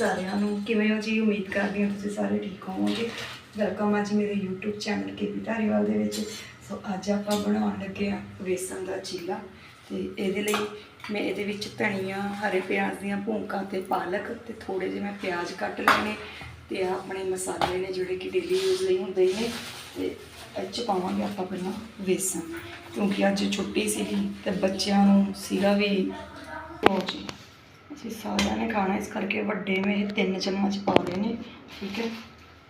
ਸਾਰਿਆਂ ਨੂੰ ਕਿਵੇਂ ਹੋ ਜੀ? ਉਮੀਦ ਕਰਦੀ ਹਾਂ ਤੁਸੀਂ ਸਾਰੇ ਠੀਕ ਹੋਵੋਗੇ। ਵੈਲਕਮ ਅੱਜ ਮੇਰੇ YouTube ਚੈਨਲ ਕੇਪੀ ਧਾਰੀਵਾਲ ਦੇ ਵਿੱਚ। ਸੋ ਅੱਜ ਆਪਾਂ ਬਣਾਉਣ ਲੱਗੇ ਆ ਵੇਸਣ ਦਾ ਚੀਲਾ ਤੇ ਇਹਦੇ ਲਈ ਮੈਂ ਇਹਦੇ ਵਿੱਚ ਧਨੀਆ, ਹਰੇ ਪਿਆਜ਼ ਦੀਆਂ ਭੂੰਕਾਂ ਤੇ ਪਾਲਕ ਤੇ ਥੋੜੇ ਜਿਹੇ ਮੈਂ ਪਿਆਜ਼ ਕੱਟ ਲੈਣੇ ਨੇ ਤੇ ਆ ਆਪਣੇ ਮਸਾਲੇ ਨੇ ਜਿਹੜੇ ਕਿ ਡੇਲੀ ਯੂਜ਼ ਲਈ ਹੁੰਦੇ ਹੀ ਨੇ ਤੇ ਇਹ 'ਚ ਪਾਵਾਂਗੇ ਆਪਾਂ ਪਹਿਲਾਂ ਵੇਸਣ। ਕਿਉਂਕਿ ਅੱਜ ਛੁੱਟੀ ਸੀਗੀ ਤੇ ਬੱਚਿਆਂ ਨੂੰ ਸੀਗਾ ਵੀ ਉਹ ਜੀ। ਅਸੀਂ ਸਾਰਿਆਂ ਨੇ ਖਾਣਾ, ਇਸ ਕਰਕੇ ਵੱਡੇ ਮੈਂ ਇਹ ਤਿੰਨ ਚਮਚ ਪਾ ਲਏ ਨੇ, ਠੀਕ ਹੈ?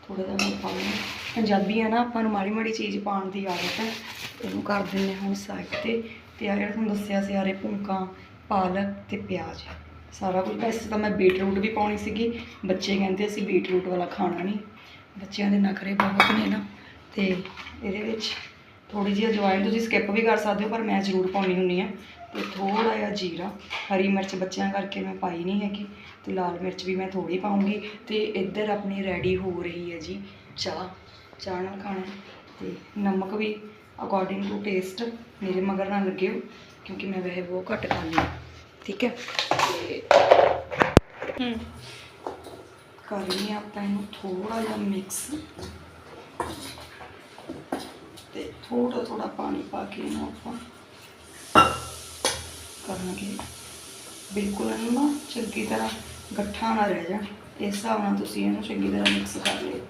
ਥੋੜਾ ਜਿਹਾ ਮੈਂ ਪਾ ਲਿਆ ਪੰਜਾਬੀ ਆ ਨਾ, ਆਪਾਂ ਨੂੰ ਮਾੜੀ ਮਾੜੀ ਚੀਜ਼ ਪਾਉਣ ਦੀ ਆਦਤ ਹੈ। ਇਹਨੂੰ ਕਰ ਦਿੰਦੇ ਹਾਂ ਹੁਣ ਸਾਈਡ ਤੇ। ਤੇ ਆ ਜਿਹੜਾ ਤੁਹਾਨੂੰ ਦੱਸਿਆ ਸੀ ਆਰੇ ਭੁੰਕਾਂ, ਪਾਲਕ ਤੇ ਪਿਆਜ਼। ਸਾਰਾ ਕੁਝ ਵੈਸੇ ਤਾਂ ਮੈਂ ਬੀਟਰੂਟ ਵੀ ਪਾਉਣੀ ਸੀਗੀ। ਬੱਚੇ ਕਹਿੰਦੇ ਅਸੀਂ ਬੀਟਰੂਟ ਵਾਲਾ ਖਾਣਾ ਨਹੀਂ। ਬੱਚਿਆਂ ਦੇ ਨਖਰੇ ਬਹੁਤ ਨੇ ਨਾ। ਤੇ ਇਹਦੇ ਵਿੱਚ ਥੋੜੀ ਜਿਹੀ ਅਜਵਾਇਣ ਤੁਸੀਂ ਸਕਿਪ ਵੀ ਕਰ ਸਕਦੇ ਹੋ, ਪਰ ਮੈਂ ਜ਼ਰੂਰ ਪਾਉਣੀ ਹੁੰਦੀ ਆ ਤੇ ਥੋੜਾ ਜਿਹਾ ਜੀਰਾ, ਹਰੀ ਮਿਰਚ ਬੱਚਿਆਂ ਕਰਕੇ ਮੈਂ ਪਾਈ ਨਹੀਂ ਹੈਗੀ ਤੇ ਲਾਲ ਮਿਰਚ ਵੀ ਮੈਂ ਥੋੜੀ ਪਾਉਂਗੀ ਤੇ ਇੱਧਰ ਆਪਣੀ ਰੈਡੀ ਹੋ ਰਹੀ ਹੈ ਜੀ ਚਾਹ ਚਾਹ ਨਾਲ ਖਾਣਾ ਤੇ ਨਮਕ ਵੀ ਅਕੋਰਡਿੰਗ ਟੂ ਟੇਸਟ ਮੇਰੇ ਮਗਰ ਨਾ ਲੱਗਿਓ ਕਿਉਂਕਿ ਮੈਂ ਵੈਸੇ ਬਹੁਤ ਘੱਟ ਖਾਂਦੀ ਹਾਂ, ਠੀਕ ਹੈ? ਤੇ ਹੂੰ ਕਰਨੀ ਆਪਾਂ ਇਹਨੂੰ ਥੋੜਾ ਜਿਹਾ ਮਿਕਸ ਤੇ ਥੋੜਾ ਥੋੜਾ ਪਾਣੀ ਪਾ ਕੇ ਇਹਨੂੰ ਆਪਾਂ ਕਰਾਂਗੇ ਬਿਲਕੁਲ ਇਹਨੂੰ ਨਾ ਚੰਗੀ ਤਰ੍ਹਾਂ ਗੱਠਾ ਨਾ ਰਹਿ ਜਾਣ ਇਸ ਹਿਸਾਬ ਨਾਲ ਤੁਸੀਂ ਇਹਨੂੰ ਚੰਗੀ ਤਰ੍ਹਾਂ ਮਿਕਸ ਕਰ ਲਿਓ।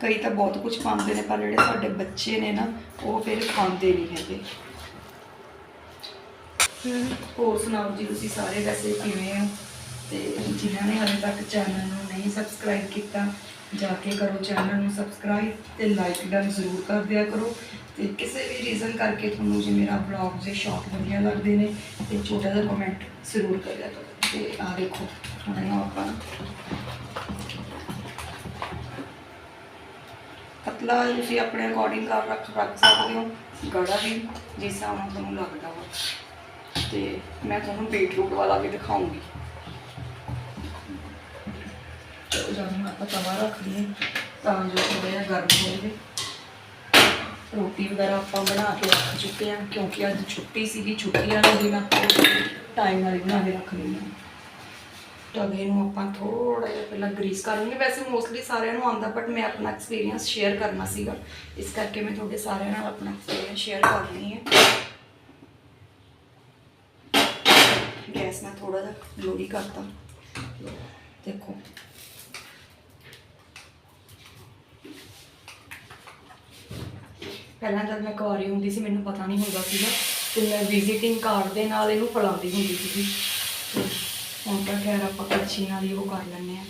ਕਈ ਤਾਂ ਬਹੁਤ ਕੁਝ ਪਾਉਂਦੇ ਨੇ, ਪਰ ਜਿਹੜੇ ਸਾਡੇ ਬੱਚੇ ਨੇ ਨਾ, ਉਹ ਫਿਰ ਖਾਂਦੇ ਨਹੀਂ ਹੈਗੇ। ਹੋਰ ਸੁਣਾਓ ਜੀ ਤੁਸੀਂ ਸਾਰੇ? ਵੈਸੇ ਕਿਵੇਂ ਹੋ? ਤੇ ਜਿਨ੍ਹਾਂ ਨੇ ਹਾਲੇ ਤੱਕ ਚੈਨਲ ਨੂੰ ਨਹੀਂ ਸਬਸਕ੍ਰਾਈਬ ਕੀਤਾ ਜਾ ਕੇ ਕਰੋ ਚੈਨਲ ਨੂੰ ਸਬਸਕ੍ਰਾਈਬ ਤੇ ਲਾਈਕ ਡਨ ਜ਼ਰੂਰ ਕਰ ਦਿਆ ਕਰੋ। ਤੇ ਕਿਸੇ ਵੀ ਰੀਜ਼ਨ ਕਰਕੇ ਤੁਹਾਨੂੰ ਜੇ ਮੇਰਾ ਵਲੌਗ ਜੇ ਸ਼ੌਕ ਵਧੀਆ ਲੱਗਦੇ ਨੇ, ਤੇ ਛੋਟਾ ਜਿਹਾ ਕਮੈਂਟ ਜ਼ਰੂਰ ਕਰਿਆ ਕਰੋ। ਤੇ ਆ ਦੇਖੋ, ਹੁਣ ਆਪਾਂ ਪਤਲਾ ਤੁਸੀਂ ਆਪਣੇ ਅਕੋਰਡਿੰਗ ਕਰ ਰੱਖ ਰੱਖ ਸਕਦੇ ਹੋ। ਗੜਾ ਵੀ, ਜਿਸ ਹਿਸਾਬ ਨਾਲ ਤੁਹਾਨੂੰ ਲੱਗਦਾ ਵਾ। ਤੇ ਮੈਂ ਤੁਹਾਨੂੰ ਬੀਟਰੂਟ ਵਾਲਾ ਵੀ ਦਿਖਾਉਂਗੀ। ਚਲੋ ਜਾਨੂੰ ਆਪਾਂ ਤਵਾ ਰੱਖ ਲਈਏ, ਤਾਂ ਜੋ ਥੋੜ੍ਹਾ ਜਿਹਾ ਗਰਮ ਹੋ ਜਾਵੇ। ਰੋਟੀ ਵਗੈਰਾ ਆਪਾਂ ਬਣਾ ਕੇ ਰੱਖ ਚੁੱਕੇ ਹਾਂ ਕਿਉਂਕਿ ਅੱਜ ਛੁੱਟੀ ਸੀਗੀ ਛੁੱਟੀ ਵਾਲੇ ਦਿਨ ਆਪਾਂ ਟਾਈਮ ਨਾਲ ਹੀ ਬਣਾ ਕੇ ਰੱਖ ਲਈਏ। ਤਵੇ ਨੂੰ ਆਪਾਂ ਥੋੜਾ ਜਿਹਾ ਪਹਿਲਾਂ ਗਰੀਸ ਕਰ ਲਵਾਂਗੇ ਵੈਸੇ ਮੋਸਟਲੀ ਸਾਰਿਆਂ ਨੂੰ ਆਉਂਦਾ ਬਟ ਮੈਂ ਆਪਣਾ ਐਕਸਪੀਰੀਅੰਸ ਸ਼ੇਅਰ ਕਰਨਾ ਸੀਗਾ। ਇਸ ਕਰਕੇ ਮੈਂ ਤੁਹਾਡੇ ਸਾਰਿਆਂ ਨਾਲ ਆਪਣਾ ਐਕਸਪੀਰੀਅੰਸ ਸ਼ੇਅਰ ਕਰ ਰਹੀ ਹਾਂ ਗੈਸ ਮੈਂ ਥੋੜਾ ਜਿਹਾ ਲੋੜੀ ਕਰਤਾ। ਦੇਖੋ। ਪਹਿਲਾਂ ਜਦ ਮੈਂ ਕੁਆਰੀ ਹੁੰਦੀ ਸੀ, ਮੈਨੂੰ ਪਤਾ ਨਹੀਂ ਹੁੰਦਾ ਸੀਗਾ। ਤੇ ਮੈਂ ਵਿਜ਼ਿਟਿੰਗ ਕਾਰਡ ਦੇ ਨਾਲ ਇਹਨੂੰ ਫਲਾਉਂਦੀ ਹੁੰਦੀ ਸੀਗੀ। ਤੇ ਹੁਣ ਤਾਂ ਖੈਰ ਆਪਾਂ ਕੜਛੀ ਨਾਲ ਹੀ ਉਹ ਕਰ ਲੈਂਦੇ ਆ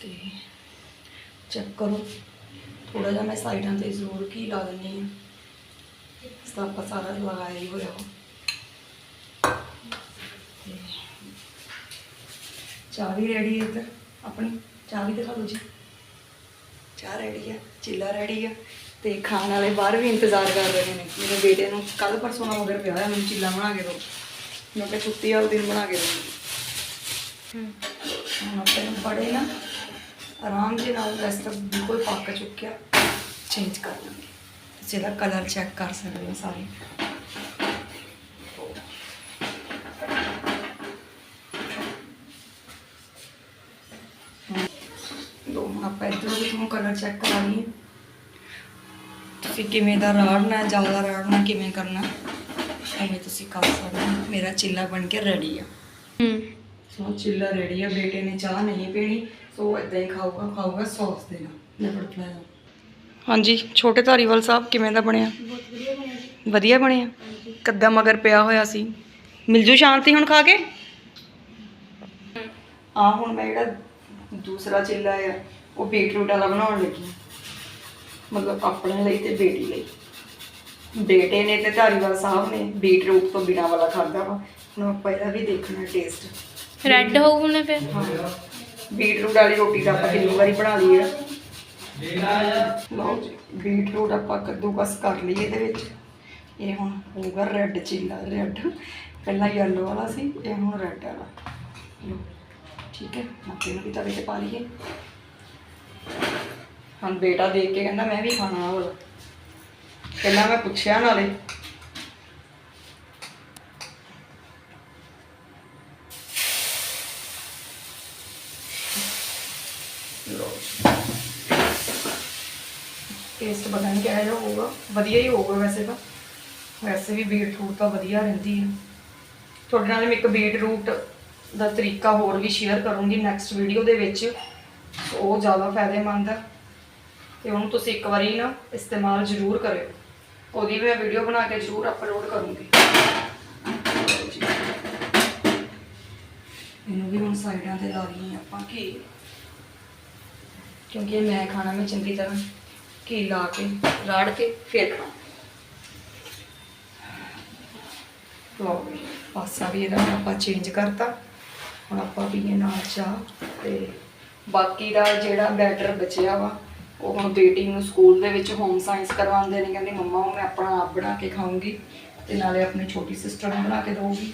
ਤੇ ਚੈੱਕ ਕਰੋ। ਥੋੜਾ ਜਿਹਾ ਮੈਂ ਸਾਈਡਾਂ ਤੇ ਜ਼ਰੂਰ ਕੀ ਲਾ ਦਿੰਦੀ ਹਾਂ। ਇਸ ਦਾ ਆਪਾਂ ਸਾਰਾ ਲਗਾਇਆ ਹੀ ਹੋਇਆ ਵਾ ਤੇ ਚਾਹ ਵੀ ਰੈਡੀ ਹੈ ਇੱਧਰ। ਆਪਣੀ ਚਾਹ ਵੀ ਦਿਖਾ ਦਿਓ ਜੀ। ਚਾਹ ਰੈਡੀ ਆ ਚਿੱਲਾ ਰੈਡੀ ਆ ਤੇ ਖਾਣ ਵਾਲੇ ਬਾਹਰ ਵੀ ਇੰਤਜ਼ਾਰ ਕਰ ਰਹੇ ਨੇ। ਮੇਰੇ ਬੇਟੇ ਨੂੰ ਕੱਲ ਪਰਸੋਂ ਨਾਲ ਮਗਰ ਪਿਆ ਹੋਇਆ ਮੈਨੂੰ ਚਿੱਲਾ ਬਣਾ ਕੇ ਦਿਓ। ਮੈਂ ਕਿਹਾ ਛੁੱਟੀ ਵਾਲੇ ਦਿਨ ਬਣਾ ਕੇ ਹੂੰ। ਹੁਣ ਆਪਣੇ ਬੜੇ ਨਾ ਆਰਾਮ ਦੇ ਨਾਲ ਵੈਸੇ ਤਾਂ ਬਿਲਕੁਲ ਪੱਕ ਚੁੱਕਿਆ। ਚੇਂਜ ਕਰ ਲਾਂਗੇ। ਇਹਦਾ ਕਲਰ ਚੈੱਕ ਕਰ ਸਕਦੇ ਹੋ ਸਾਰੇ ਲੋ ਹੁਣ ਆਪਾਂ ਕਲਰ ਚੈੱਕ ਕਰਾ ਲਈਏ ਤੁਸੀਂ ਕਿਵੇਂ ਦਾ ਰਾੜਨਾ ਹੈ ਜ਼ਿਆਦਾ ਰਾੜਨਾ ਕਿਵੇਂ ਕਰਨਾ? ਐਵੇਂ ਤੁਸੀਂ ਕਰ ਸਕਦੇ ਹੋ। ਮੇਰਾ ਚਿੱਲਾ ਬਣ ਕੇ ਰੈਡੀ ਆ। ਹੂੰ। ਸੋ ਚਿੱਲਾ ਰੈਡੀ ਆ। ਬੇਟੇ ਨੇ ਚਾਹ ਨਹੀਂ ਪੀਣੀ ਸੋ ਇਦਾਂ ਹੀ ਖਾਊਗਾ ਖਾਊਗਾ ਸੌਸ ਦੇ ਨਾਲ ਲੈ ਫੜ ਪਲਾਇਆ ਹਾਂਜੀ ਛੋਟੇ ਧਾਰੀਵਾਲ ਸਾਹਿਬ ਕਿਵੇਂ ਦਾ ਬਣਿਆ? ਬਹੁਤ ਵਧੀਆ ਬਣਿਆ। ਜੀ ਵਧੀਆ ਬਣਿਆ ਕੱਦਾ ਮਗਰ ਪਿਆ ਹੋਇਆ ਸੀ? ਮਿਲ ਜੂ ਸ਼ਾਂਤੀ ਹੁਣ ਖਾ ਕੇ? ਆ ਹੁਣ ਮੈਂ ਜਿਹੜਾ ਦੂਸਰਾ ਚਿੱਲਾ ਆ ਉਹ ਬੀਟਰੂਟ ਵਾਲਾ ਬਣਾਉਣ ਲੱਗੀ ਹਾਂ। ਮਤਲਬ ਆਪਣੇ ਲਈ ਤੇ ਬੇਟੀ ਲਈ। ਬੇਟੇ ਨੇ ਤੇ ਧਾਰੀਵਾਲ ਸਾਹਿਬ ਨੇ ਬੀਟਰੂਟ ਤੋਂ ਬਿਨਾ ਵਾਲਾ ਖਾਦਾ ਵਾ। ਹੁਣ ਆਪਾਂ ਇਹਦਾ ਵੀ ਦੇਖਣਾ ਟੇਸਟ ਰੈੱਡ ਹੋਊ ਹੁਣ ਫਿਰ? ਬੀਟਰੂਟ ਵਾਲੀ ਰੋਟੀ ਤਾਂ ਆਪਾਂ ਕਿੰਨੀ ਵਾਰੀ ਬਣਾ ਲਈ ਹੈ ਲਓ ਜੀ ਬੀਟਰੂਟ ਆਪਾਂ ਕੱਦੂਕਸ ਕਰ ਲਈ ਇਹਦੇ ਵਿੱਚ। ਇਹ ਹੁਣ ਹੋਊਗਾ ਰੈੱਡ ਚਿੱਲਾ ਰੈੱਡ ਪਹਿਲਾਂ ਯੈਲੋ ਵਾਲਾ ਸੀ ਇਹ ਹੁਣ ਰੈੱਡ ਵਾਲਾ। ਠੀਕ ਹੈ। ਆਪਾਂ ਇਹਨੂੰ ਵੀ ਤਵੇ ਤੇ ਪਾ ਲਈਏ। ਹੁਣ ਬੇਟਾ ਦੇਖ ਕੇ ਕਹਿੰਦਾ ਮੈਂ ਵੀ ਖਾਣਾ ਉਹ ਪਹਿਲਾਂ ਮੈਂ ਪੁੱਛਿਆ ਨਾਲੇ। ਟੇਸਟ ਪਤਾ ਨਹੀਂ ਕਿਹੋ ਜਿਹਾ ਹੋਊਗਾ। ਵਧੀਆ ਹੀ ਹੋਊਗਾ ਵੈਸੇ ਤਾਂ। ਵੈਸੇ ਵੀ ਬੀਟਰੂਟ ਤਾਂ ਵਧੀਆ ਰਹਿੰਦੀ ਹੈ ਤੁਹਾਡੇ ਨਾਲ ਮੈਂ ਇੱਕ ਬੀਟਰੂਟ ਦਾ ਤਰੀਕਾ ਹੋਰ ਵੀ ਸ਼ੇਅਰ ਕਰੂੰਗੀ ਨੈਕਸਟ ਵੀਡੀਓ ਦੇ ਵਿੱਚ। ਉਹ ਜ਼ਿਆਦਾ ਫਾਇਦੇਮੰਦ ਹੈ ਤੇ ਉਹਨੂੰ ਤੁਸੀਂ ਇੱਕ ਵਾਰੀ ਨਾ ਇਸਤੇਮਾਲ ਜ਼ਰੂਰ ਕਰਿਓ। ਉਹਦੀ ਵੀ ਮੈਂ ਵੀਡੀਓ ਬਣਾ ਕੇ ਜ਼ਰੂਰ ਅਪਲੋਡ ਕਰੂੰਗੀ। ਇਹਨੂੰ ਵੀ ਹੁਣ ਸਾਈਡਾਂ ਤੇ ਲਾ ਲਈਏ ਆਪਾਂ ਘੀ। ਕਿਉਂਕਿ ਮੈਂ ਖਾਣਾ, ਮੈਂ ਚੰਗੀ ਤਰ੍ਹਾਂ ਘੀ ਲਾ ਕੇ, ਰਾੜ ਕੇ ਫਿਰ ਖਾਣਾ। ਲਓ ਪਾਸਾ ਵੀ ਇਹਦਾ ਆਪਾਂ ਚੇਂਜ ਕਰਤਾ। ਹੁਣ ਆਪਾਂ ਪੀਏ ਨਾਲ ਚਾਹ ਤੇ ਬਾਕੀ ਦਾ ਜਿਹੜਾ ਬੈਟਰ ਬਚਿਆ ਵਾ, ਉਹ ਹੁਣ ਬੇਟੀ ਨੂੰ ਸਕੂਲ ਦੇ ਵਿੱਚ ਹੋਮ ਸਾਇੰਸ ਕਰਵਾਉਂਦੇ ਨੇ, ਕਹਿੰਦੀ ਮੰਮਾ ਉਹ ਮੈਂ ਆਪਣਾ ਆਪ ਬਣਾ ਕੇ ਖਾਊਂਗੀ ਤੇ ਨਾਲੇ ਆਪਣੀ ਛੋਟੀ ਸਿਸਟਰ ਨੂੰ ਬਣਾ ਕੇ ਦਊਗੀ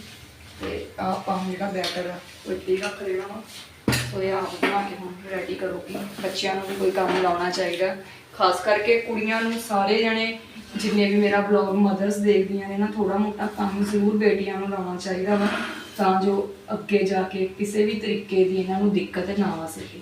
ਤੇ ਆਪਾਂ ਹੁਣ ਜਿਹੜਾ ਬੈਟਰ ਆ, ਉਹ ਇੱਥੇ ਰੱਖ ਦੇਣਾ ਵਾ। ਸੋ ਇਹ ਆਪ ਬਣਾ ਕੇ ਹੁਣ ਰੈਡੀ ਕਰੂਗੀ। ਬੱਚਿਆਂ ਨੂੰ ਵੀ ਕੋਈ ਕੰਮ ਲਾਉਣਾ ਚਾਹੀਦਾ। ਖਾਸ ਕਰਕੇ ਕੁੜੀਆਂ ਨੂੰ ਸਾਰੇ ਜਣੇ ਜਿੰਨੇ ਵੀ ਮੇਰਾ ਬਲੌਗ ਮਦਰਸ ਦੇਖਦੀਆਂ ਨੇ ਨਾ ਥੋੜਾ ਮੋਟਾ ਕੰਮ ਜ਼ਰੂਰ ਬੇਟੀਆਂ ਨੂੰ ਲਾਉਣਾ ਚਾਹੀਦਾ ਵਾ। ਤਾਂ ਜੋ ਅੱਗੇ ਜਾ ਕੇ ਕਿਸੇ ਵੀ ਤਰੀਕੇ ਦੀ ਇਹਨਾਂ ਨੂੰ ਦਿੱਕਤ ਨਾ ਆ ਸਕੇ।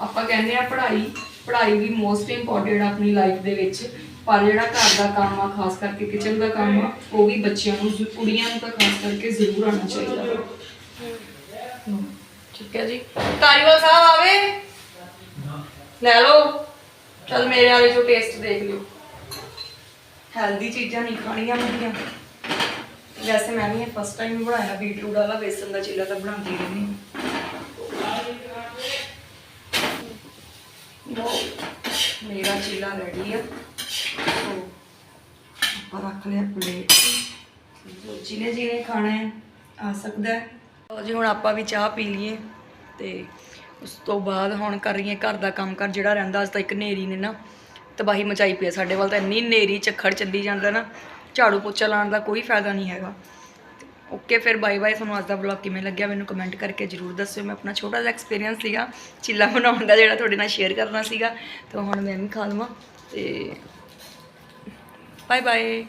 ਆਪਾਂ ਕਹਿੰਦੇ ਆ ਪੜ੍ਹਾਈ ਪੜ੍ਹਾਈ ਵੀ ਮੋਸਟ ਇੰਪੋਰਟੈਂਟ ਆਪਣੀ ਲਾਈਫ ਦੇ ਵਿੱਚ ਪਰ ਜਿਹੜਾ ਘਰ ਦਾ ਕੰਮ ਆ ਖਾਸ ਕਰਕੇ ਕਿਚਨ ਦਾ ਕੰਮ ਆ ਉਹ ਵੀ ਬੱਚਿਆਂ ਨੂੰ ਜ਼ਰੂ- ਕੁੜੀਆਂ ਨੂੰ ਤਾਂ ਖਾਸ ਕਰਕੇ ਜ਼ਰੂਰ ਆਉਣਾ ਚਾਹੀਦਾ। ਵਾ ਠੀਕ ਹੈ ਜੀ। ਤਾਰੀਵਾਲ ਸਾਹਿਬ ਆਵੇ? ਲੈ ਲਓ। ਚਲ ਮੇਰੇ ਵਾਲੇ ਚੋਂ ਟੇਸਟ ਦੇਖ ਲਿਓ। ਹੈਲਦੀ ਚੀਜ਼ਾਂ ਨਹੀਂ ਖਾਣੀਆਂ ਹੁੰਦੀਆਂ ਵੈਸੇ ਮੈਂ ਵੀ ਫਸਟ ਟਾਈਮ ਬਣਾਇਆ ਬੀਟਰੂਟ ਵਾਲਾ, ਬੇਸਨ ਦਾ ਚੀਲਾ ਤਾਂ ਬਣਾਉਂਦੀ ਰਹਿੰਦੀ ਹਾਂ। ਮੇਰਾ ਚੀਲਾ ਰੈਡੀ ਆ। ਸੋ ਆਪਾਂ ਰੱਖ ਲਿਆ ਪਲੇਟ ਜੋ ਜਿਹਨੇ ਜਿਹਨੇ ਖਾਣਾ ਹੈ, ਆ ਸਕਦਾ ਹੈ। ਜੀ, ਹੁਣ ਆਪਾਂ ਵੀ ਚਾਹ ਪੀ ਲਈਏ ਤੇ ਉਸ ਤੋਂ ਬਾਅਦ ਹੁਣ ਕਰ ਰਹੀਏ ਘਰ ਦਾ ਕੰਮ ਕਰ, ਜਿਹੜਾ ਰਹਿੰਦਾ ਅੱਜ ਤਾਂ ਇੱਕ ਨੇਰੀ ਨੇ ਨਾ, ਤਬਾਹੀ ਮਚਾਈ ਪਈ ਸਾਡੇ ਵੱਲ ਤਾਂ ਇੰਨੀ ਨੇਰੀ, ਝੱਖੜ ਚੱਲੀ ਜਾਂਦਾ ਨਾ। ਝਾੜੂ ਪੋਚਾ ਲਾਉਣ ਦਾ ਕੋਈ ਫਾਇਦਾ ਨਹੀਂ ਹੈਗਾ। ਓਕੇ ਫਿਰ ਬਾਏ ਬਾਏ ਤੁਹਾਨੂੰ ਅੱਜ ਦਾ ਵਲੌਗ ਕਿਵੇਂ ਲੱਗਿਆ ਮੈਨੂੰ ਕਮੈਂਟ ਕਰਕੇ ਜਰੂਰ ਦੱਸਿਓ। ਮੈਂ ਆਪਣਾ ਛੋਟਾ ਜਿਹਾ ਐਕਸਪੀਰੀਅੰਸ ਸੀਗਾ, ਚਿੱਲਾ ਬਣਾਉਣ ਦਾ ਜਿਹੜਾ ਤੁਹਾਡੇ ਨਾਲ ਸ਼ੇਅਰ ਕਰਨਾ ਸੀਗਾ, ਤਾਂ ਹੁਣ ਮੈਂ ਵੀ ਖਾ ਲਵਾਂ ਤੇ ਬਾਏ ਬਾਏ